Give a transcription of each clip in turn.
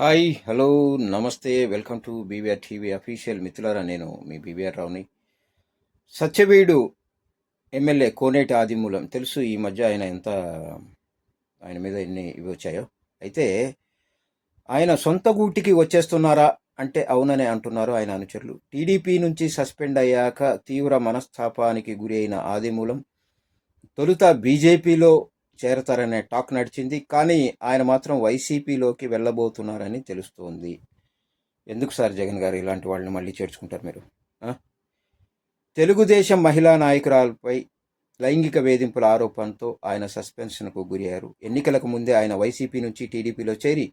Hi hello నమస్తే welcome to BVR TV official మిత్రులారా నేను మీ బీవీఆర్ రావుని. సత్యవీడు ఎమ్మెల్యే కోనేటి ఆదిమూలం. తెలుసు ఈ మధ్య ఆయన ఎంత ఆయన మీద ఎన్ని ఇవి వచ్చాయో. అయితే ఆయన సొంత గూటికి వచ్చేస్తున్నారా అంటే అవుననే అంటున్నారు ఆయన అనుచరులు. టీడీపీ నుంచి సస్పెండ్ అయ్యాక తీవ్ర మనస్తాపానికి గురి అయిన ఆదిమూలం తొలుత బీజేపీలో చేరతారనే టాక్ నడిచింది. కానీ ఆయన మాత్రం వైసీపీలోకి వెళ్ళబోతున్నారని తెలుస్తోంది. ఎందుకు సార్ జగన్ గారు ఇలాంటి వాళ్ళని మళ్ళీ చేర్చుకుంటారు మీరు? తెలుగుదేశం మహిళా నాయకురాలపై లైంగిక వేధింపుల ఆరోపణతో ఆయన సస్పెన్షన్కు గురయ్యారు. ఎన్నికలకు ముందే ఆయన వైసీపీ నుంచి టీడీపీలో చేరి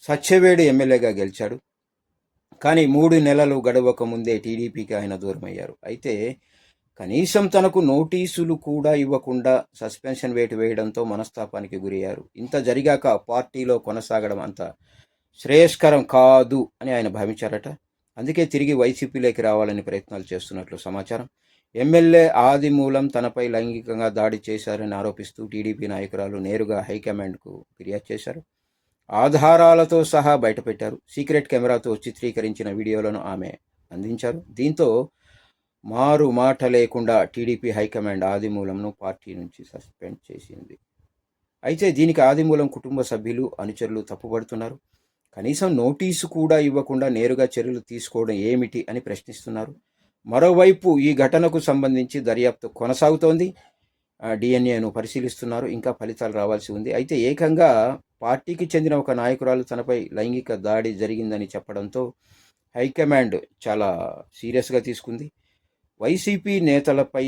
సత్యవేడు ఎమ్మెల్యేగా గెలిచాడు. కానీ మూడు నెలలు గడవక ముందే టీడీపీకి ఆయన దూరమయ్యారు. అయితే కనీసం తనకు నోటీసులు కూడా ఇవ్వకుండా సస్పెన్షన్ వేటు వేయడంతో మనస్తాపానికి గురయ్యారు. ఇంత జరిగాక పార్టీలో కొనసాగడం అంత శ్రేయస్కరం కాదు అని ఆయన భావించారట. అందుకే తిరిగి వైసీపీలోకి రావాలని ప్రయత్నాలు చేస్తున్నట్లు సమాచారం. ఎమ్మెల్యే ఆదిమూలం తనపై లైంగికంగా దాడి చేశారని ఆరోపిస్తూ టీడీపీ నాయకురాలు నేరుగా హైకమాండ్కు ఫిర్యాదు చేశారు. ఆధారాలతో సహా బయటపెట్టారు. సీక్రెట్ కెమెరాతో చిత్రీకరించిన వీడియోలను ఆమె అందించారు. దీంతో మారు మాట లేకుండా టీడీపీ హైకమాండ్ ఆదిమూలంను పార్టీ నుంచి సస్పెండ్ చేసింది. అయితే దీనికి ఆదిమూలం కుటుంబ సభ్యులు అనుచరులు తప్పుపడుతున్నారు. కనీసం నోటీసు కూడా ఇవ్వకుండా నేరుగా చర్యలు తీసుకోవడం ఏమిటి అని ప్రశ్నిస్తున్నారు. మరోవైపు ఈ ఘటనకు సంబంధించి దర్యాప్తు కొనసాగుతోంది. డిఎన్ఏను పరిశీలిస్తున్నారు. ఇంకా ఫలితాలు రావాల్సి ఉంది. అయితే ఏకంగా పార్టీకి చెందిన ఒక నాయకురాలు తనపై లైంగిక దాడి జరిగిందని చెప్పడంతో హైకమాండ్ చాలా సీరియస్గా తీసుకుంది. వైసీపీ నేతలపై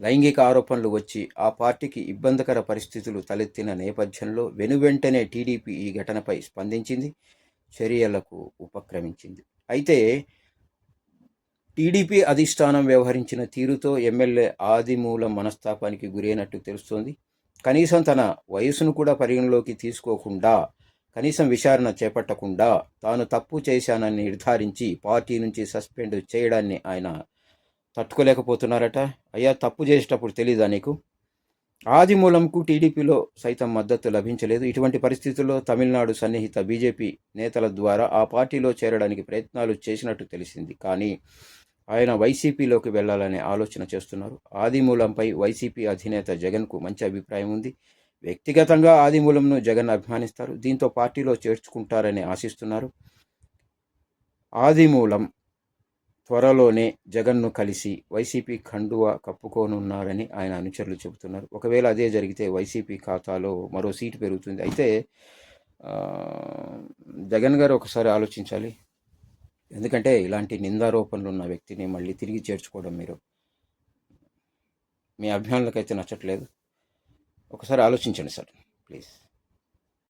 లైంగిక ఆరోపణలు వచ్చి ఆ పార్టీకి ఇబ్బందికర పరిస్థితులు తలెత్తిన నేపథ్యంలో వెనువెంటనే టీడీపీ ఈ ఘటనపై స్పందించింది చర్యలకు ఉపక్రమించింది. అయితే టీడీపీ అధిష్టానం వ్యవహరించిన తీరుతో ఎమ్మెల్యే ఆదిమూలం మనస్తాపానికి గురైనట్టు తెలుస్తోంది. కనీసం తన వయసును కూడా పరిగణలోకి తీసుకోకుండా కనీసం విచారణ చేపట్టకుండా తాను తప్పు చేశానని నిర్ధారించి పార్టీ నుంచి సస్పెండ్ చేయడాన్ని ఆయన తట్టుకోలేకపోతున్నారట. అయ్యా తప్పు చేసేటప్పుడు తెలీదా నీకు? ఆదిమూలంకు టీడీపీలో సైతం మద్దతు లభించలేదు. ఇటువంటి పరిస్థితుల్లో తమిళనాడు సన్నిహిత బీజేపీ నేతల ద్వారా ఆ పార్టీలో చేరడానికి ప్రయత్నాలు చేసినట్టు తెలిసింది. కానీ ఆయన వైసీపీలోకి వెళ్ళాలనే ఆలోచన చేస్తున్నారు. ఆదిమూలంపై వైసీపీ అధినేత జగన్కు మంచి అభిప్రాయం ఉంది. వ్యక్తిగతంగా ఆదిమూలంను జగన్ అభిమానిస్తారు. దీంతో పార్టీలో చేర్చుకుంటారని ఆశిస్తున్నారు. ఆదిమూలం త్వరలోనే జగన్ను కలిసి వైసీపీ ఖండువా కప్పుకోనున్నారని ఆయన అనుచరులు చెబుతున్నారు. ఒకవేళ అదే జరిగితే వైసీపీ ఖాతాలో మరో సీటు పెరుగుతుంది. అయితే జగన్ గారు ఒకసారి ఆలోచించాలి. ఎందుకంటే ఇలాంటి నిందారోపణలు ఉన్న వ్యక్తిని మళ్ళీ తిరిగి చేర్చుకోవడం మీరు మీ అభిమానులకైతే నచ్చట్లేదు. ఒకసారి ఆలోచించండి సార్ ప్లీజ్.